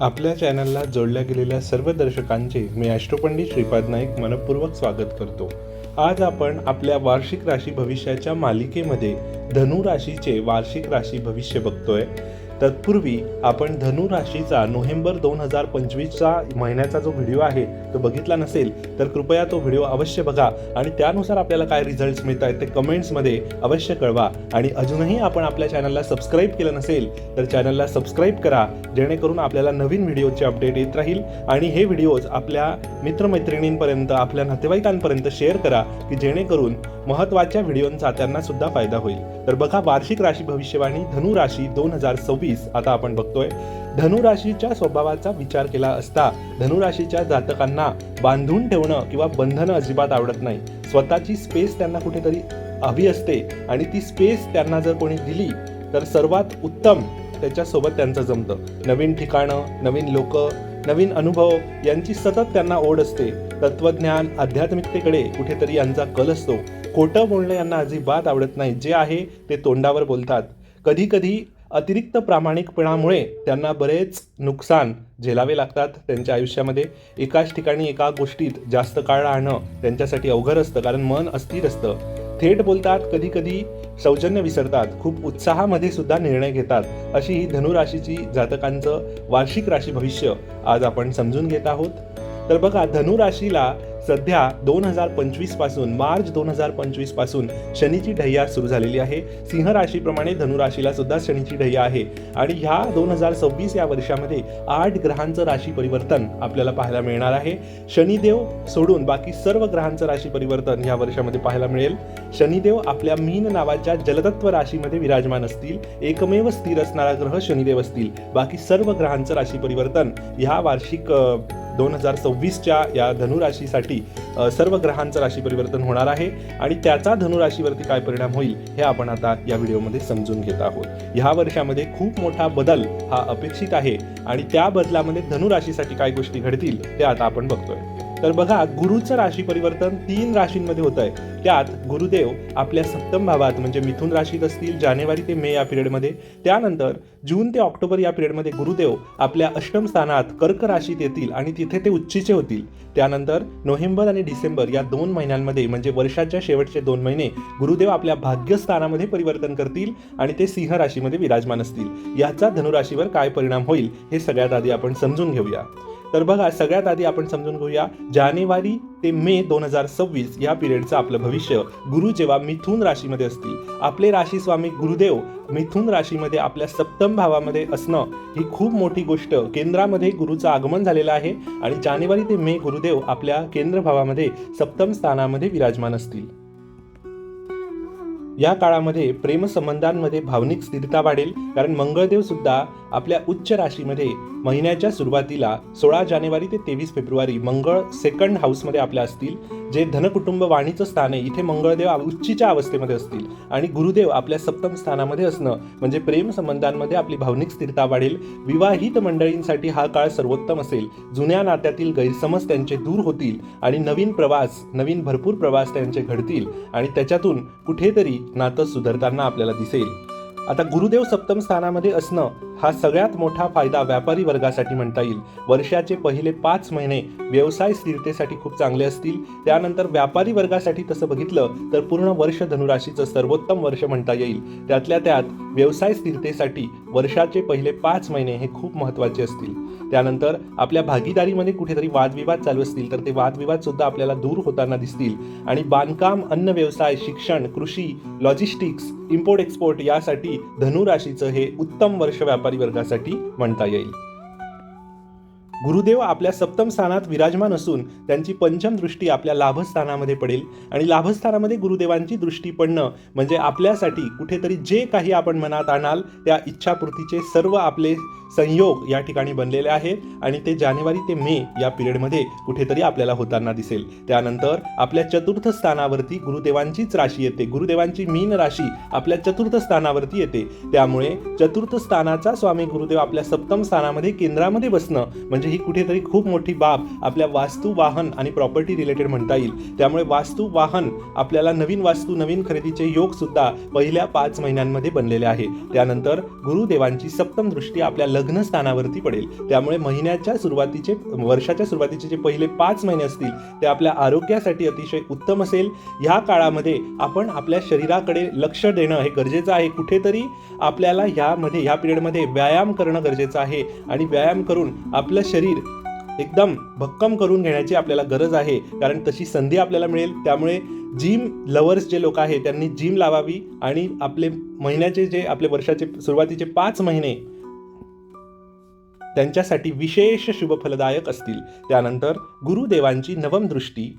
आपल्या चॅनलला जोडल्या गेलेल्या सर्व दर्शकांचे मी ॲस्ट्रोपंडित श्रीपाद नाईक मनपूर्वक स्वागत करतो. आज आपण आपल्या वार्षिक राशी भविष्याच्या मालिकेमध्ये धनु राशीचे वार्षिक राशी भविष्य बघतोय. तत्पूर्वी आपण धनु राशीचा नोव्हेंबर दोन हजार पंचवीसचा महिन्याचा जो व्हिडिओ आहे तो बघितला नसेल तर कृपया तो व्हिडिओ अवश्य बघा आणि त्यानुसार आपल्याला काय रिझल्ट्स मिळत आहेत ते कमेंट्समध्ये अवश्य कळवा. आणि अजूनही आपण आपल्या चॅनलला सबस्क्राईब केलं नसेल तर चॅनलला सबस्क्राईब करा जेणेकरून आपल्याला नवीन व्हिडिओचे अपडेट येत राहील. आणि हे व्हिडिओज आपल्या मित्रमैत्रिणींपर्यंत आपल्या नातेवाईकांपर्यंत शेअर करा की जेणेकरून महत्त्वाच्या व्हिडिओंचा त्यांना सुद्धा फायदा होईल. तर बघा वार्षिक राशी भविष्यवाणी धनु राशी दोन हजार सव्वीस आता आपण बघतोय. धनु राशीच्या स्वभावाचा विचार केला असता धनु राशीच्या जातकांना बांधून ठेवणं किंवा बंधनं अजिबात आवडत नाही. स्वतःची स्पेस त्यांना कुठेतरी हवी असते आणि ती स्पेस त्यांना जर कोणी दिली तर सर्वात उत्तम त्याच्यासोबत त्यांचं जमतं. नवीन ठिकाणं नवीन लोक नवीन अनुभव यांची सतत त्यांना ओढ असते. तत्वज्ञान आध्यात्मिकतेकडे कुठेतरी यांचा कल असतो. खोटं बोलणं यांना अजिबात आवडत नाही. जे आहे ते तोंडावर बोलतात. कधी कधी अतिरिक्त प्रामाणिकपणामुळे त्यांना बरेच नुकसान झेलावे लागतात त्यांच्या आयुष्यामध्ये. एकाच ठिकाणी एका गोष्टीत जास्त काळ राहणं त्यांच्यासाठी अवघड असतं कारण मन अस्थिर असतं. थेट बोलतात कधी कधी सौजन्य विसरतात खूप उत्साहामध्ये सुद्धा निर्णय घेतात. अशी ही धनुराशीची जातकांचं वार्षिक राशी भविष्य आज आपण समजून घेत आहोत. तर बघा धनुराशीला सध्या दोन हजार पंचवीसपासून मार्च दोन हजार पंचवीसपासून शनीची ढय्या सुरू झालेली आहे. सिंह राशीप्रमाणे धनुराशीला सुद्धा शनीची ढय्या आहे. आणि ह्या दोन हजार सव्वीस या वर्षामध्ये आठ ग्रहांचं राशी परिवर्तन आपल्याला पाहायला मिळणार आहे. शनिदेव सोडून बाकी सर्व ग्रहांचं राशी परिवर्तन ह्या वर्षामध्ये पाहायला मिळेल. शनिदेव आपल्या मीन नावाच्या जलतत्व राशीमध्ये विराजमान असतील. एकमेव स्थिर असणारा ग्रह शनिदेव असतील. बाकी सर्व ग्रहांचं राशी परिवर्तन ह्या वार्षिक दोन हजार सव्वीसच्या या धनुराशीसाठी सर्व ग्रहांचं राशी परिवर्तन होणार आहे आणि त्याचा धनुराशीवरती काय परिणाम होईल हे आपण आता या व्हिडिओमध्ये समजून घेत आहोत. ह्या वर्षामध्ये खूप मोठा बदल हा अपेक्षित आहे आणि त्या बदलामध्ये धनुराशीसाठी काय गोष्टी घडतील ते आता आपण बघतोय. तर बघा गुरुचं राशी परिवर्तन तीन राशींमध्ये होत आहे. त्यात गुरुदेव आपल्या सप्तम भावात म्हणजे मिथुन राशीत असतील जानेवारी ते मे या पिरियडमध्ये. त्यानंतर जून ते ऑक्टोबर या पिरियडमध्ये गुरुदेव आपल्या अष्टम स्थानात कर्क राशीत येतील आणि तिथे ते उच्चीचे होतील. त्यानंतर नोव्हेंबर आणि डिसेंबर या दोन महिन्यांमध्ये म्हणजे वर्षाच्या शेवटचे दोन महिने गुरुदेव आपल्या भाग्यस्थानामध्ये परिवर्तन करतील आणि ते सिंह राशीमध्ये विराजमान असतील. याचा धनुराशीवर काय परिणाम होईल हे सगळ्यात आधी आपण समजून घेऊया. तर बघा सगळ्यात आधी आपण समजून घेऊया जानेवारी ते मे दोन हजार सव्वीस या पिरियडचं आपलं भविष्य. गुरु जेव्हा मिथून राशीमध्ये असतील आपले राशी स्वामी गुरुदेव मिथून राशीमध्ये आपल्या सप्तम भावामध्ये असणं ही खूप मोठी गोष्ट. केंद्रामध्ये गुरुचं आगमन झालेलं आहे आणि जानेवारी ते मे गुरुदेव आपल्या केंद्र भावामध्ये सप्तम स्थानामध्ये विराजमान असतील. या काळामध्ये प्रेमसंबंधांमध्ये भावनिक स्थिरता वाढेल कारण मंगळदेव सुद्धा आपल्या उच्च राशीमध्ये महिन्याच्या सुरुवातीला सोळा जानेवारी ते तेवीस फेब्रुवारी मंगळ सेकंड हाऊसमध्ये आपल्या असतील जे धनकुटुंब वाणीचं स्थान आहे इथे मंगळदेव उच्चीच्या अवस्थेमध्ये असतील. आणि गुरुदेव आपल्या सप्तम स्थानामध्ये असणं म्हणजे प्रेम संबंधांमध्ये आपली भावनिक स्थिरता वाढेल. विवाहित मंडळींसाठी हा काळ सर्वोत्तम असेल. जुन्या नात्यातील गैरसमज त्यांचे दूर होतील आणि नवीन प्रवास नवीन भरपूर प्रवास त्यांचे घडतील आणि त्याच्यातून कुठेतरी नातं सुधारताना आपल्याला दिसेल. आता गुरुदेव सप्तम स्थानामध्ये असणं हा सगळ्यात मोठा फायदा व्यापारी वर्गासाठी म्हणता येईल. वर्षाचे पहिले पाच महिने व्यवसाय स्थिरतेसाठी खूप चांगले असतील. त्यानंतर व्यापारी वर्गासाठी तसं बघितलं तर पूर्ण वर्ष धनुराशीचं सर्वोत्तम वर्ष म्हणता येईल. त्यातल्या त्यात व्यवसाय स्थिरतेसाठी वर्षाचे पहिले पाच महिने हे खूप महत्त्वाचे असतील. त्यानंतर आपल्या भागीदारीमध्ये कुठेतरी वादविवाद चालू असतील तर ते वादविवाद सुद्धा आपल्याला दूर होताना दिसतील. आणि बांधकाम अन्न व्यवसाय शिक्षण कृषी लॉजिस्टिक्स इम्पोर्ट एक्सपोर्ट यासाठी धनुराशीचं हे उत्तम वर्ष व्यापारी वर्गासाठी म्हणता येईल. गुरुदेव आपल्या सप्तम स्थानात विराजमान असून त्यांची पंचम दृष्टी आपल्या लाभस्थानामध्ये पडेल. आणि लाभस्थानामध्ये गुरुदेवांची दृष्टी पडणं म्हणजे आपल्यासाठी कुठेतरी जे काही आपण मनात आणाल त्या इच्छापूर्तीचे सर्व आपले संयोग या ठिकाणी बनलेले आहेत आणि ते जानेवारी ते मे या पिरियडमध्ये कुठेतरी आपल्याला होताना दिसेल. त्यानंतर आपल्या चतुर्थ स्थानावरती गुरुदेवांचीच राशी येते. गुरुदेवांची मीन राशी आपल्या चतुर्थ स्थानावरती येते. त्यामुळे चतुर्थ स्थानाचा स्वामी गुरुदेव आपल्या सप्तम स्थानामध्ये केंद्रामध्ये बसणं म्हणजे म्हणजे ही कुठेतरी खूप मोठी बाब आपल्या वास्तू वाहन आणि प्रॉपर्टी रिलेटेड म्हणता येईल. त्यामुळे वास्तू वाहन आपल्याला नवीन वास्तू नवीन खरेदीचे योग सुद्धा पहिल्या पाच महिन्यांमध्ये बनलेले आहे. त्यानंतर गुरुदेवांची सप्तम दृष्टी आपल्या लग्न स्थानावरती पडेल. त्यामुळे महिन्याच्या सुरुवातीचे वर्षाच्या सुरुवातीचे जे पहिले पाच महिने असतील ते आपल्या आरोग्यासाठी अतिशय उत्तम असेल. ह्या काळामध्ये आपण आपल्या शरीराकडे लक्ष देणं हे गरजेचं आहे. कुठेतरी आपल्याला ह्यामध्ये ह्या पिरियडमध्ये व्यायाम करणं गरजेचं आहे. आणि व्यायाम करून आपलं शरीर एकदम भक्कम करून घेण्याची आपल्याला गरज आहे. कारण तशी संधी आपल्याला मिळेल. त्यामुळे जिम लवर्स जे लोक आहेत त्यांनी जिम लावावी. आणि आपले महिन्याचे जे आपले वर्षाचे सुरुवातीचे पाच महिने त्यांच्यासाठी विशेष शुभफलदायक असतील. त्यानंतर गुरुदेवांची नवमदृष्टी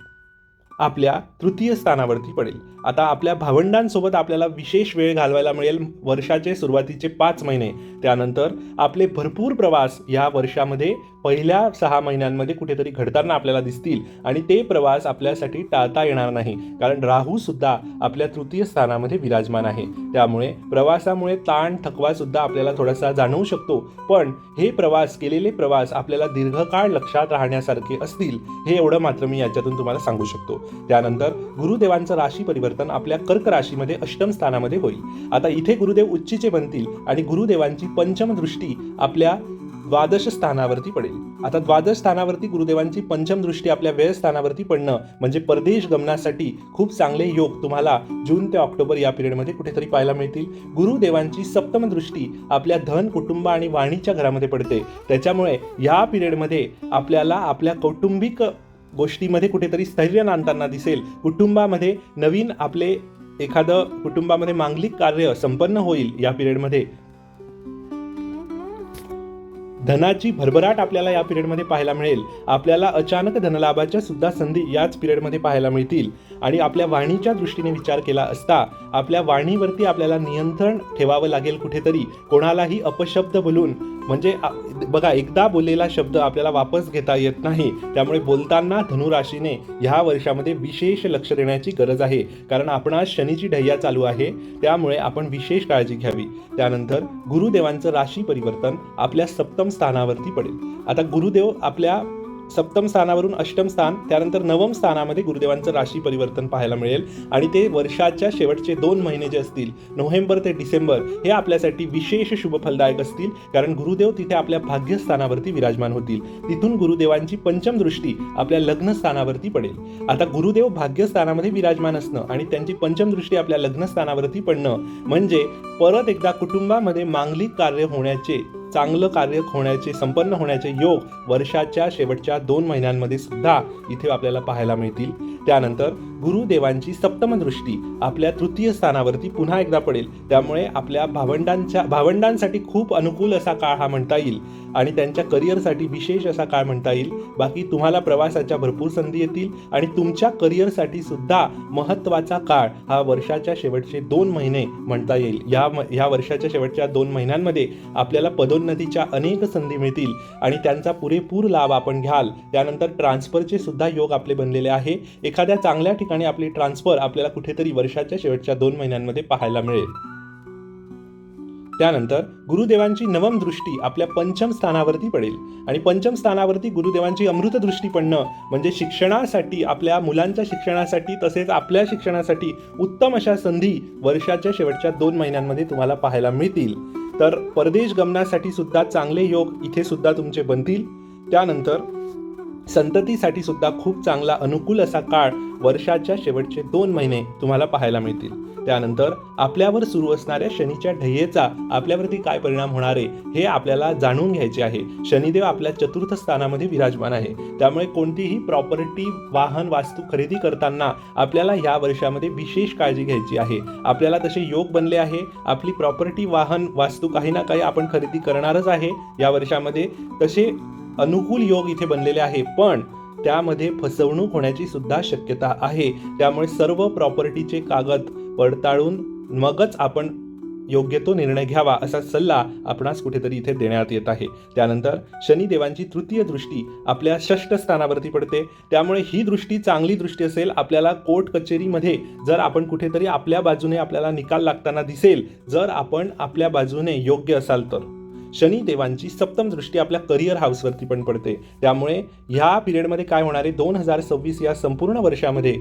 आपल्या तृतीय स्थानावरती पडेल. आता आपल्या भावंडांसोबत आपल्याला विशेष वेळ घालवायला मिळेल वर्षाचे सुरुवातीचे पाच महिने. त्यानंतर आपले भरपूर प्रवास या वर्षामध्ये पहिल्या सहा महिन्यांमध्ये कुठेतरी घडताना आपल्याला दिसतील आणि ते प्रवास आपल्यासाठी टाळता येणार नाही. कारण राहूसुद्धा आपल्या तृतीय स्थानामध्ये विराजमान आहे. त्यामुळे प्रवासामुळे ताण थकवासुद्धा आपल्याला थोडासा जाणवू शकतो. पण हे प्रवास केलेले प्रवास आपल्याला दीर्घकाळ लक्षात राहण्यासारखे असतील हे एवढं मात्र मी याच्यातून तुम्हाला सांगू शकतो. त्यानंतर गुरुदेवांचं राशी परिवर्तन आपल्या कर्क राशीमध्ये अष्टम स्थानामध्ये होईल. आता इथे गुरुदेव उच्चीचे बनतील आणि गुरुदेवांची पंचम दृष्टी आपल्या द्वादश स्थानावरती पडेल. आता द्वादश स्थानावरती गुरुदेवांची पंचम दृष्टी आपल्या व्यय स्थानावरती पडणं म्हणजे परदेश गमनासाठी खूप चांगले योग तुम्हाला जून ते ऑक्टोबर या पिरियडमध्ये कुठेतरी पाहायला मिळतील. गुरुदेवांची सप्तम दृष्टी आपल्या धन कुटुंब आणि वाणीच्या घरामध्ये पडते. त्याच्यामुळे या पिरियडमध्ये आपल्याला आपल्या कौटुंबिक गोष्टीमध्ये कुठेतरी स्थैर्य नांदताना दिसेल. कुटुंबामध्ये नवीन आपले एखादं कुटुंबामध्ये मांगलिक कार्य संपन्न होईल या पिरियडमध्ये. धनाची भरभराट आपल्याला या पिरियडमध्ये पाहायला मिळेल. आपल्याला अचानक धनलाभाच्या सुद्धा संधी याच पिरियडमध्ये पाहायला मिळतील. आणि आपल्या वाणीच्या दृष्टीने विचार केला असता आपल्या वाणीवरती आपल्याला नियंत्रण ठेवावं लागेल कुठेतरी कोणालाही अपशब्द बोलून. म्हणजे बघा एकदा बोललेला शब्द आपल्याला वापस घेता येत नाही. त्यामुळे बोलताना धनुराशीने ह्या वर्षामध्ये विशेष लक्ष देण्याची गरज आहे. कारण आपणास शनीची ढय्या चालू आहे. त्यामुळे आपण विशेष काळजी घ्यावी. त्यानंतर गुरुदेवांचं राशी परिवर्तन आपल्या सप्तम स्थानावरती पडेल. आता गुरुदेव आपल्या सप्तम स्थानावरून अष्टम स्थान त्यानंतर नवम स्थानामध्ये गुरुदेवांचं राशी परिवर्तन पाहायला मिळेल. आणि ते वर्षाच्या शेवटचे दोन महिने जे असतील नोव्हेंबर ते डिसेंबर हे आपल्यासाठी विशेष शुभफलदायक असतील. कारण गुरुदेव तिथे आपल्या भाग्यस्थानावरती विराजमान होतील. तिथून गुरुदेवांची पंचम दृष्टी आपल्या लग्नस्थानावरती पडेल. आता गुरुदेव भाग्यस्थानामध्ये विराजमान असणं आणि त्यांची पंचम दृष्टी आपल्या लग्नस्थानावरती पडणं म्हणजे परत एकदा कुटुंबामध्ये मांगलिक कार्य होण्याचे चांगलं कार्य होण्याचे संपन्न होण्याचे योग वर्षाच्या शेवटच्या दोन महिन्यांमध्ये सुद्धा इथे आपल्याला पाहायला मिळतील. त्यानंतर गुरुदेवांची सप्तम दृष्टी आपल्या तृतीय स्थानावरती पुन्हा एकदा पडेल. त्यामुळे आपल्या भावंडांच्या भावंडांसाठी खूप अनुकूल असा काळ हा म्हणता येईल आणि त्यांच्या करिअरसाठी विशेष असा काळ म्हणता येईल. बाकी तुम्हाला प्रवासाच्या भरपूर संधी येतील आणि तुमच्या करिअरसाठी सुद्धा महत्त्वाचा काळ हा वर्षाच्या शेवटचे दोन महिने म्हणता येईल. या या वर्षाच्या शेवटच्या दोन महिन्यांमध्ये आपल्याला पदोन्नतीच्या अनेक संधी मिळतील आणि त्यांचा पुरेपूर लाभ आपण घ्याल. त्यानंतर ट्रान्सफरचे सुद्धा योग आपले बनलेले आहे. एखाद्या चांगल्या ठिकाणी आपली ट्रान्सफर आपल्याला कुठेतरी वर्षाच्या शेवटच्या दोन महिन्यांमध्ये पाहायला मिळेल. त्यानंतर गुरुदेवांची नवम दृष्टी आपल्या पंचम स्थानावरती पडेल. आणि पंचम स्थानावरती गुरुदेवांची अमृत दृष्टी पडणं म्हणजे शिक्षणासाठी आपल्या मुलांच्या शिक्षणासाठी तसेच आपल्या शिक्षणासाठी उत्तम अशा संधी वर्षाच्या शेवटच्या दोन महिन्यांमध्ये तुम्हाला पाहायला मिळतील. तर परदेश गमनासाठी सुद्धा चांगले योग इथे सुद्धा तुमचे बनतील. त्यानंतर संततीसाठी सुद्धा खूप चांगला अनुकूल असा काळ वर्षाच्या शेवटचे दोन महिने तुम्हाला पाहायला मिळतील. त्यानंतर आपल्यावर सुरू असणाऱ्या शनीच्या ढय्येचा आपल्यावरती काय परिणाम होणार आहे हे आपल्याला जाणून घ्यायचे आहे. शनिदेव आपल्या चतुर्थ स्थानामध्ये विराजमान आहे. त्यामुळे कोणतीही प्रॉपर्टी वाहन वास्तू खरेदी करताना आपल्याला या वर्षामध्ये विशेष काळजी घ्यायची आहे. आपल्याला तसे योग बनले आहे. आपली प्रॉपर्टी वाहन वास्तू काही ना काही आपण खरेदी करणारच आहे. या वर्षामध्ये तसे अनुकूल योग इथे बनलेले आहे पण त्यामध्ये फसवणूक होण्याची सुद्धा शक्यता आहे. त्यामुळे सर्व प्रॉपर्टीचे कागद पडताळून मगच आपण योग्य तो निर्णय घ्यावा असा सल्ला आपणास कुठेतरी इथे देण्यात येत आहे. त्यानंतर शनिदेवांची तृतीय दृष्टी आपल्या षष्ठ स्थानावरती पडते. त्यामुळे ही दृष्टी चांगली दृष्टी असेल आपल्याला कोर्ट कचेरीमध्ये जर आपण कुठेतरी आपल्या बाजूने आपल्याला निकाल लागताना दिसेल जर आपण आपल्या बाजूने योग्य असाल तर. शनिदेवांची सप्तम दृष्टी आपल्या करिअर हाऊसवरती पण पडते. त्यामुळे ह्या पिरियडमध्ये काय होणार आहे? दोन हजार सव्वीस या संपूर्ण वर्षामध्ये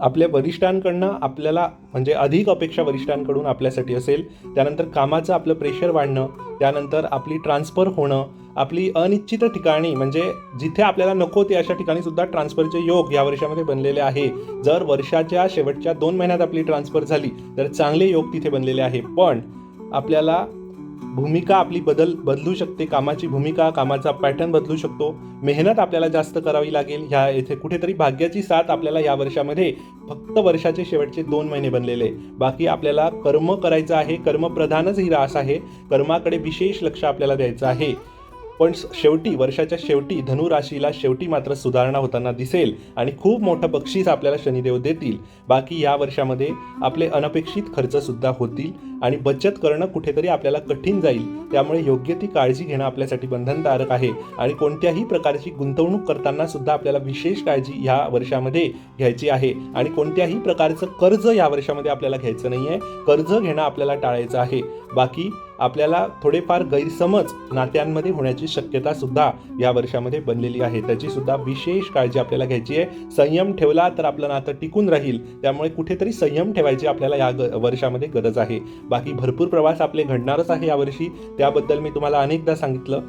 आपल्या वरिष्ठांकडनं आपल्याला म्हणजे अधिक अपेक्षा वरिष्ठांकडून आपल्यासाठी असेल. त्यानंतर कामाचं आपलं प्रेशर वाढणं त्यानंतर आपली ट्रान्सफर होणं आपली अनिश्चित ठिकाणी म्हणजे जिथे आपल्याला नको ते अशा ठिकाणी सुद्धा ट्रान्सफरचे योग या वर्षामध्ये बनलेले आहे. जर वर्षाच्या शेवटच्या दोन महिन्यात आपली ट्रान्सफर झाली तर चांगले योग तिथे बनलेले आहे. पण आपल्याला भूमिका आपली बदल बदलू शकते कामाची भूमिका कामाचा पॅटर्न बदलू शकतो. मेहनत आपल्याला जास्त करावी लागेल. ह्या येथे कुठेतरी भाग्याची साथ आपल्याला या वर्षामध्ये फक्त वर्षाचे शेवटचे दोन महिने बनलेले. बाकी आपल्याला कर्म करायचं आहे. कर्मप्रधानच ही रास आहे. कर्माकडे विशेष लक्ष आपल्याला द्यायचं आहे. पण शेवटी वर्षाच्या शेवटी धनुराशीला शेवटी मात्र सुधारणा होताना दिसेल आणि खूप मोठं बक्षीस आपल्याला शनिदेव देतील. बाकी या वर्षामध्ये आपले अनपेक्षित खर्चसुद्धा होतील आणि बचत करणं कुठेतरी आपल्याला कठीण जाईल. त्यामुळे योग्य ती काळजी घेणं आपल्यासाठी बंधनकारक आहे आणि कोणत्याही प्रकारची गुंतवणूक करताना सुद्धा आपल्याला विशेष काळजी ह्या वर्षामध्ये घ्यायची आहे. आणि कोणत्याही प्रकारचं कर्ज या वर्षामध्ये आपल्याला घ्यायचं नाही आहे कर्ज घेणं आपल्याला टाळायचं आहे. बाकी आपल्याला थोडेफार गैरसमज नात्यांमध्ये होण्याची शक्यता सुद्धा या वर्षामध्ये बनलेली आहे. त्याची सुद्धा विशेष काळजी आपल्याला घ्यायची आहे. संयम ठेवला तर आपलं नातं टिकून राहील. त्यामुळे कुठेतरी संयम ठेवायची आपल्याला या ग वर्षामध्ये गरज आहे. बाकी भरपूर प्रवास आपले घडणारच आहे यावर्षी त्याबद्दल मी तुम्हाला अनेकदा सांगितलं.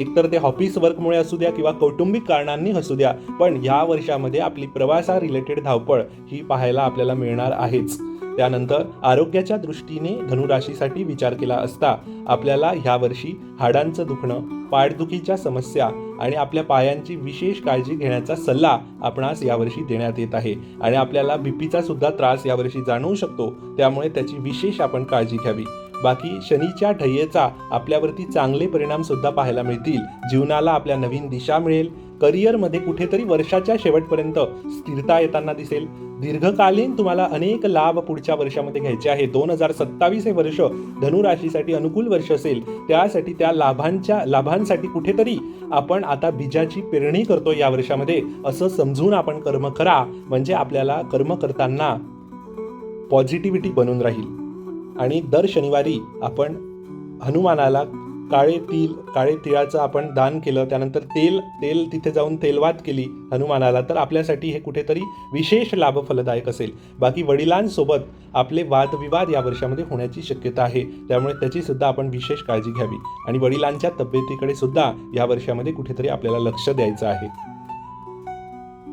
एकतर ते ऑफिस वर्कमुळे असू द्या किंवा कौटुंबिक कारणांनी असू द्या पण या वर्षामध्ये आपली प्रवासा रिलेटेड धावपळ ही पाहायला आपल्याला मिळणार आहेच. त्यानंतर आरोग्याच्या दृष्टीने धनुराशीसाठी विचार केला असता आपल्याला ह्या वर्षी हाडांचं दुखणं पाठदुखीच्या समस्या आणि आपल्या पायांची विशेष काळजी घेण्याचा सल्ला आपणास यावर्षी देण्यात येत आहे. आणि आपल्याला बीपीचा सुद्धा त्रास यावर्षी जाणवू शकतो त्यामुळे त्याची विशेष आपण काळजी घ्यावी. बाकी शनीच्या ढय्येचा आपल्यावरती चांगले परिणाम सुद्धा पाहायला मिळतील. जीवनाला आपल्या नवीन दिशा मिळेल. करिअरमध्ये कुठेतरी वर्षाच्या शेवटपर्यंत स्थिरता येताना दिसेल. दीर्घकालीन तुम्हाला अनेक लाभ पुढच्या वर्षामध्ये घ्यायचे आहे दोन हजार सत्तावीस हे वर्ष धनुराशीसाठी अनुकूल वर्ष असेल. त्यासाठी त्या लाभांच्या लाभांसाठी कुठेतरी आपण आता बीजाची पेरणी करतो या वर्षामध्ये. असं समजून आपण कर्म करा. म्हणजे आपल्याला कर्म करताना पॉझिटिव्हिटी बनून राहील. आणि दर शनिवारी आपण हनुमानाला काळे तिल काळे तिळाचं आपण दान केलं त्यानंतर तेल तेल तिथे जाऊन तेलवात केली हनुमानाला तर आपल्यासाठी हे कुठेतरी विशेष लाभ फलदायक असेल. बाकी वडिलांसोबत आपले वादविवाद या वर्षामध्ये होण्याची शक्यता आहे. त्यामुळे त्याची सुद्धा आपण विशेष काळजी घ्यावी. आणि वडिलांच्या तब्येतीकडे सुद्धा या वर्षामध्ये कुठेतरी आपल्याला लक्ष द्यायचं आहे.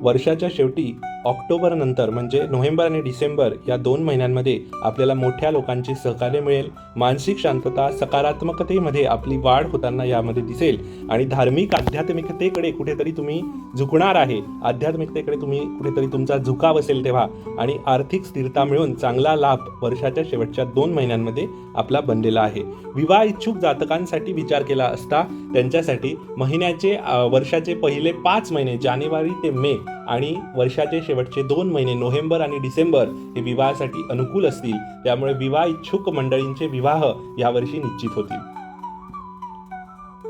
वर्षाच्या शेवटी ऑक्टोबर नंतर म्हणजे नोव्हेंबर आणि डिसेंबर या दोन महिन्यांमध्ये आपल्याला मोठ्या लोकांचे सहकार्य मिळेल. मानसिक शांतता सकारात्मकतेमध्ये आपली वाढ होताना यामध्ये दिसेल. आणि धार्मिक आध्यात्मिकतेकडे कुठेतरी तुम्ही झुकणार आहे. आध्यात्मिकतेकडे तुम्ही कुठेतरी तुमचा झुकाव असेल तेव्हा. आणि आर्थिक स्थिरता मिळून चांगला लाभ वर्षाच्या शेवटच्या दोन महिन्यांमध्ये आपला बनलेला आहे. विवाह इच्छुक जातकांसाठी विचार केला असता त्यांच्यासाठी महिन्याचे वर्षाचे पहिले पाच महिने जानेवारी ते मे आणि वर्षाचे शेवटचे दोन महिने नोव्हेंबर आणि डिसेंबर हे विवाहासाठी अनुकूल असतील. त्यामुळे विवाह इच्छुक मंडळींचे विवाह यावर्षी निश्चित होतील.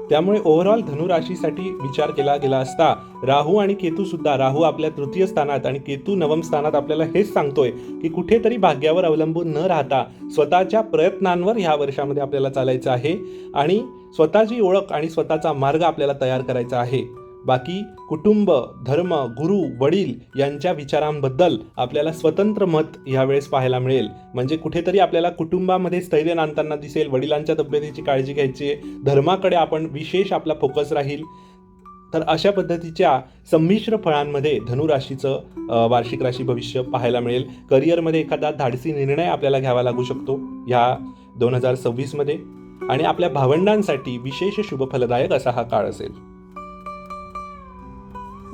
त्यामुळे ओव्हरऑल धनुराशीसाठी विचार केला गेला असता राहू आणि केतू सुद्धा राहू आपल्या तृतीय स्थानात आणि केतू नवम स्थानात आपल्याला हेच सांगतोय की कुठेतरी भाग्यावर अवलंबून न राहता स्वतःच्या प्रयत्नांवर ह्या वर्षामध्ये आपल्याला चालायचं आहे आणि स्वतःची ओळख आणि स्वतःचा मार्ग आपल्याला तयार करायचा आहे. बाकी कुटुंब धर्म गुरु वडील यांच्या विचारांबद्दल आपल्याला स्वतंत्र मत यावेळेस पाहायला मिळेल. म्हणजे कुठेतरी आपल्याला कुटुंबामध्ये स्थैर्य नांदताना दिसेल वडिलांच्या तब्येतीची काळजी घ्यायची आहे धर्माकडे आपण विशेष आपला फोकस राहील. तर अशा पद्धतीच्या संमिश्र फळांमध्ये धनुराशीचं वार्षिक राशी भविष्य पाहायला मिळेल. करिअरमध्ये एखादा धाडसी निर्णय आपल्याला घ्यावा लागू शकतो ह्या दोन हजार सव्वीसमध्ये. आणि आपल्या भावंडांसाठी विशेष शुभफलदायक असा हा काळ असेल.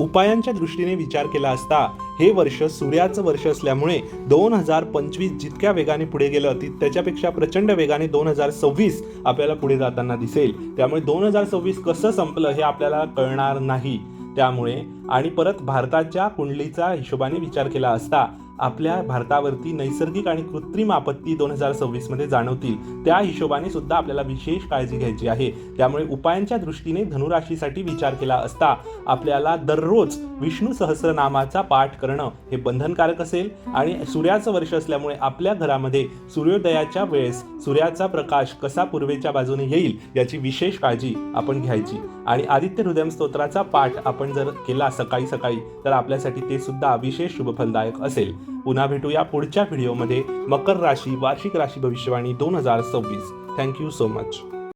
उपायांच्या दृष्टीने विचार केला असता हे वर्ष सूर्याचं वर्ष असल्यामुळे दोन हजार पंचवीस जितक्या वेगाने पुढे गेलं ती त्याच्यापेक्षा प्रचंड वेगाने दोन हजार सव्वीस आपल्याला पुढे जाताना दिसेल. त्यामुळे दोन हजार सव्वीस कसं संपलं हे आपल्याला कळणार नाही. त्यामुळे आणि परत भारताच्या कुंडलीचा हिशोबाने विचार केला असता आपल्या भारतावरती नैसर्गिक आणि कृत्रिम आपत्ती दोन हजार सव्वीसमध्ये जाणवतील. त्या हिशोबाने सुद्धा आपल्याला विशेष काळजी घ्यायची आहे. त्यामुळे उपायांच्या दृष्टीने धनुराशीसाठी विचार केला असता आपल्याला दररोज विष्णू सहस्रनामाचा पाठ करणं हे बंधनकारक असेल आणि सूर्याचं वर्ष असल्यामुळे आपल्या घरामध्ये सूर्योदयाच्या वेळेस सूर्याचा प्रकाश कसा पूर्वेच्या बाजूने येईल याची विशेष काळजी आपण घ्यायची. आणि आदित्य हृदय स्तोत्राचा पाठ आपण जर केला सकाळी सकाळी तर आपल्यासाठी ते सुद्धा विशेष शुभफलदायक असेल. पुन्हा भेटूया पुढच्या व्हिडिओमध्ये. मकर राशी वार्षिक राशी भविष्यवाणी दोन हजार सव्वीस. Thank you so much